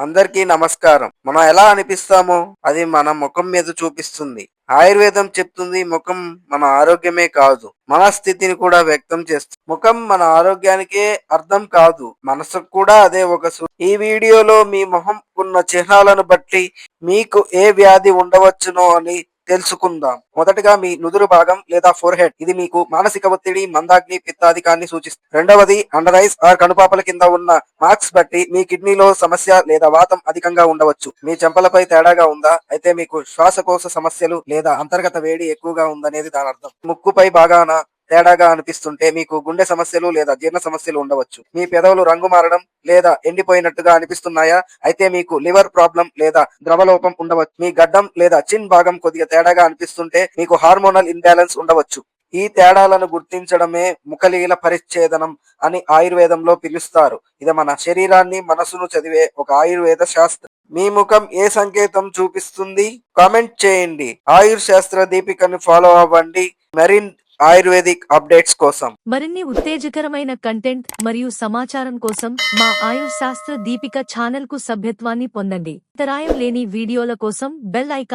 అందరికీ నమస్కారం. మనం ఎలా అనిపిస్తామో అది మన ముఖం మీద చూపిస్తుంది. ఆయుర్వేదం చెప్తుంది ముఖం మన ఆరోగ్యమే కాదు. మన స్థితిని కూడా వ్యక్తం చేస్తుంది. ముఖం మన ఆరోగ్యానికే అర్థం కాదు. మనసుకు కూడా అదే ఒక సు- ఈ వీడియోలో మీ మొహం ఉన్న చిహ్నాలను బట్టి మీకు ఏ వ్యాధి ఉండవచ్చునో అని తెలుసుకుందాం. మొదటగా మీ నుదురు భాగం లేదా ఫోర్ హెడ్ ఇది మీకు మానసిక ఒత్తిడి మందాగ్ని పిత్తాధికాన్ని సూచిస్తుంది. రెండవది అండర్ ఐస్ ఆర్ కనుపాపల కింద ఉన్న మార్క్స్ బట్టి మీ కిడ్నీలో సమస్య లేదా వాతం అధికంగా ఉండవచ్చు. మీ చెంపలపై తేడాగా ఉందా? అయితే మీకు శ్వాసకోశ సమస్యలు లేదా అంతర్గత వేడి ఎక్కువగా ఉందనేది దాని అర్థం ముక్కుపై బాగాన? తేడాగా అనిపిస్తుంటే మీకు గుండె సమస్యలు లేదా జీర్ణ సమస్యలు ఉండవచ్చు. మీ పెదవులు రంగు మారడం లేదా ఎండిపోయినట్టుగా అనిపిస్తున్నాయా? అయితే మీకు లివర్ ప్రాబ్లం లేదా ద్రవలోపం ఉండవచ్చు. మీ గడ్డం లేదా చిన్ భాగం కొద్దిగా తేడాగా అనిపిస్తుంటే మీకు హార్మోనల్ ఇంబ్యాలెన్స్ ఉండవచ్చు. ఈ తేడాలను గుర్తించడమే ముఖలీల పరిచ్ఛేదనం అని ఆయుర్వేదంలో పిలుస్తారు. ఇది మన శరీరాన్ని మనసును చదివే ఒక ఆయుర్వేద శాస్త్రం. మీ ముఖం ఏ సంకేతం చూపిస్తుంది? కామెంట్ చేయండి. ఆయుర్ శాస్త్ర దీపికను ఫాలో అవ్వండి. మరిన్ ఆయుర్వేదిక్ అప్డేట్స్ కోసం. మరిన్ని ఉత్తేజకరమైన కంటెంట్ మరియు సమాచారం కోసం మా ఆయుష్ శాస్త్ర దీపిక ఛానల్కు సభ్యత్వాన్ని పొందండి. తరాయం లేని వీడియోల కోసం బెల్ ఐకాన్